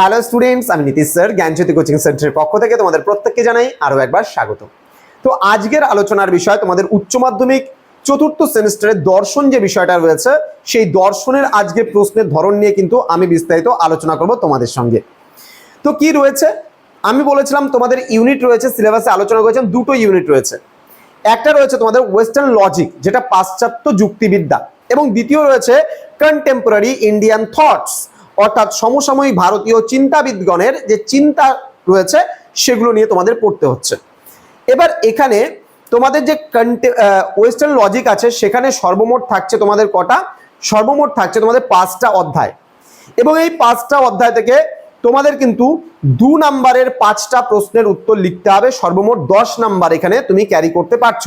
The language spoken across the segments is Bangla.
হ্যালো স্টুডেন্টস আমি নীতিশ স্যার, জ্ঞানজ্যোতি কোচিং সেন্টারের পক্ষ থেকে তোমাদের প্রত্যেককে জানাই আরও একবার স্বাগত। তো আজকের আলোচনার বিষয় তোমাদের উচ্চ মাধ্যমিক চতুর্থ সেমিস্টারের দর্শন যে বিষয়টা রয়েছে, সেই দর্শনের আজকে প্রশ্নের ধরন নিয়ে কিন্তু আমি বিস্তারিত আলোচনা করব তোমাদের সঙ্গে। তো কি রয়েছে? আমি বলেছিলাম তোমাদের ইউনিট রয়েছে সিলেবাসে আলোচনা করেছেন, দুটো ইউনিট রয়েছে। একটা রয়েছে তোমাদের ওয়েস্টার্ন লজিক যেটা পাশ্চাত্য যুক্তিবিদ্যা, এবং দ্বিতীয় রয়েছে কন্টেম্পোরারি ইন্ডিয়ান থটস অর্থাৎ সমসাময়িক ভারতীয় চিন্তাবিদগণের যে চিন্তা রয়েছে, সেগুলো নিয়ে তোমাদের পড়তে হচ্ছে। এবার এখানে তোমাদের যে কন্টে ওয়েস্টার্ন লজিক আছে, সেখানে সর্বমোট থাকছে তোমাদের কটা? সর্বমোট থাকছে তোমাদের পাঁচটা অধ্যায়। এবং এই পাঁচটা অধ্যায় থেকে তোমাদের কিন্তু দু নাম্বারের পাঁচটা প্রশ্নের উত্তর লিখতে হবে। সর্বমোট দশ নাম্বার এখানে তুমি ক্যারি করতে পারছ।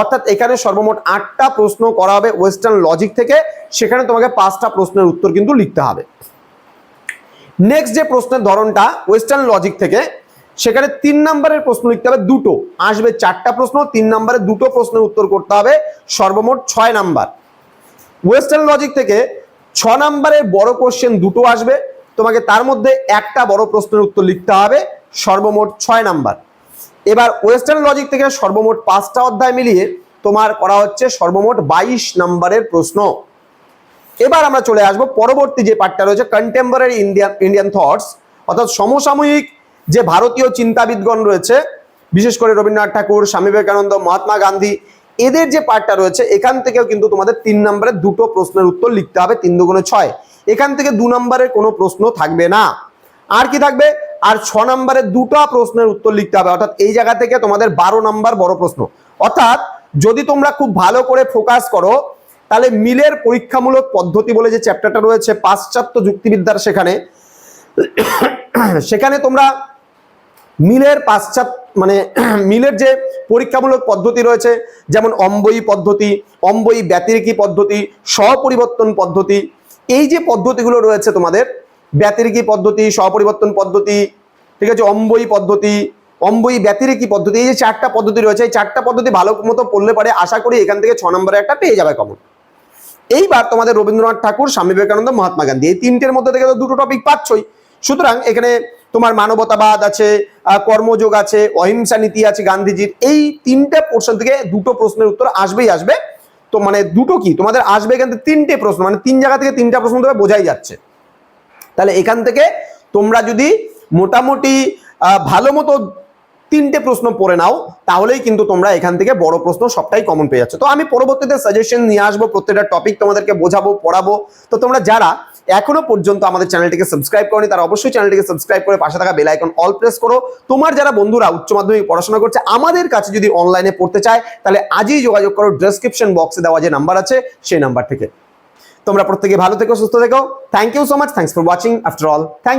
অর্থাৎ এখানে সর্বমোট আটটা প্রশ্ন করা হবে ওয়েস্টার্ন লজিক থেকে। সেখানে তোমাকে পাঁচটা প্রশ্নের উত্তর কিন্তু লিখতে হবে। নেক্সট যে প্রশ্নের ধরনটা ওয়েস্টার্ন লজিক থেকে, সেখানে তিন নম্বরের প্রশ্ন লিখতে হবে দুটো। আসবে চারটা প্রশ্ন, তিন নম্বরে দুটো প্রশ্নের উত্তর করতে হবে সর্বমোট ছয় নাম্বার। ওয়েস্টার্ন লজিক থেকে ছ নম্বরের বড় কোশ্চেন দুটো আসবে, তোমাকে তার মধ্যে একটা বড় প্রশ্নের উত্তর লিখতে হবে সর্বমোট ছয় নাম্বার। এবার ওয়েস্টার্ন লজিক থেকে সর্বমোট পাঁচটা অধ্যায় মিলিয়ে তোমার করা হচ্ছে সর্বমোট বাইশ নম্বরের প্রশ্ন। এবার আমরা চলে আসব পরবর্তী যে পার্টটা রয়েছে কন্টেম্পোরারি ইন্ডিয়ান ইন্ডিয়ান থটস অর্থাৎ সমসাময়িক যে ভারতীয় চিন্তাবিদগণ রয়েছে, বিশেষ করে রবীন্দ্রনাথ ঠাকুর, স্বামী বিবেকানন্দ, মহাত্মা গান্ধী, এদের যে পার্টটা রয়েছে, এখান থেকেও কিন্তু তোমাদের তিন নম্বরে দুটো প্রশ্নের উত্তর লিখতে হবে, তিন দুগুণে ছয়। এখান থেকে দু নম্বরের কোনো প্রশ্ন থাকবে না। আর কি থাকবে? আর ছ নম্বরের দুটো প্রশ্নের উত্তর লিখতে হবে, অর্থাৎ এই জায়গা থেকে তোমাদের বারো নম্বর বড় প্রশ্ন। অর্থাৎ যদি তোমরা খুব ভালো করে ফোকাস করো তাহলে মিলের পরীক্ষামূলক পদ্ধতি বলে যে চ্যাপ্টারটা রয়েছে, পাশ্চাত্য যুক্তিবিদ্যার সেখানে সেখানে তোমরা মিলের পাশ্চাত্য মানে মিলের যে পরীক্ষামূলক পদ্ধতি রয়েছে, যেমন অম্বয়ী পদ্ধতি, অম্বয়ী ব্যতিরিকী পদ্ধতি, স্বপরিবর্তন পদ্ধতি, এই যে পদ্ধতিগুলো রয়েছে তোমাদের, ব্যতিরিকী পদ্ধতি, স্বপরিবর্তন পদ্ধতি, ঠিক আছে, অম্বয়ী পদ্ধতি, অম্বয়ী ব্যতিরিকী পদ্ধতি, এই যে চারটা পদ্ধতি রয়েছে, এই চারটা পদ্ধতি ভালো মতো পড়লে পারে আশা করি এখান থেকে ছ নম্বরে একটা পেয়ে যাবে কমন এইবার তোমাদের রবীন্দ্রনাথ ঠাকুর, স্বামী বিবেকানন্দ, মহাত্মা গান্ধী। এই তিনটের মধ্যে থেকে তো দুটো টপিক পাচ্ছই। সুতরাং এখানে তোমার মানবতাবাদ আছে কর্মযোগ আছে, অহিংসা নীতি আছে গান্ধীজির। এই তিনটে পোর্শন থেকে দুটো প্রশ্নের উত্তর আসবেই আসবে। তো মানে দুটো কি? তোমাদের আসবে এখান থেকে তিনটে প্রশ্ন মানে তিন জায়গা থেকে তিনটা প্রশ্ন তবে বোঝাই যাচ্ছে। তাহলে এখান থেকে তোমরা যদি মোটামুটি ভালো মতো তিনটে প্রশ্ন পড়ে নাও, তাহলেই কিন্তু তোমরা এখান থেকে বড় প্রশ্ন সবটাই কমন পেয়ে যাচ্ছ। তো আমি পরবর্তীতে সাজেশন নিয়ে আসব, প্রত্যেকটা টপিক তোমাদেরকে বোঝাবো, পড়াবো। তো তোমরা যারা এখনও পর্যন্ত আমাদের চ্যানেলটিকে সাবস্ক্রাইব করনি, তারা অবশ্যই চ্যানেলটিকে সাবস্ক্রাইব করে পাশে থাকা বেল আইকন অল প্রেস করো। তোমার যারা বন্ধুরা উচ্চ মাধ্যমিক পড়াশোনা করছে, আমাদের কাছে যদি অনলাইনে পড়তে চায়, তাহলে আজই যোগাযোগ করো ডেসক্রিপশন বক্সে দেওয়া যে নাম্বার আছে, সেই নাম্বার থেকে। তোমরা প্রত্যেকে ভালো থেকো, সুস্থ থেকো। Thank you so much thanks for watching after all thank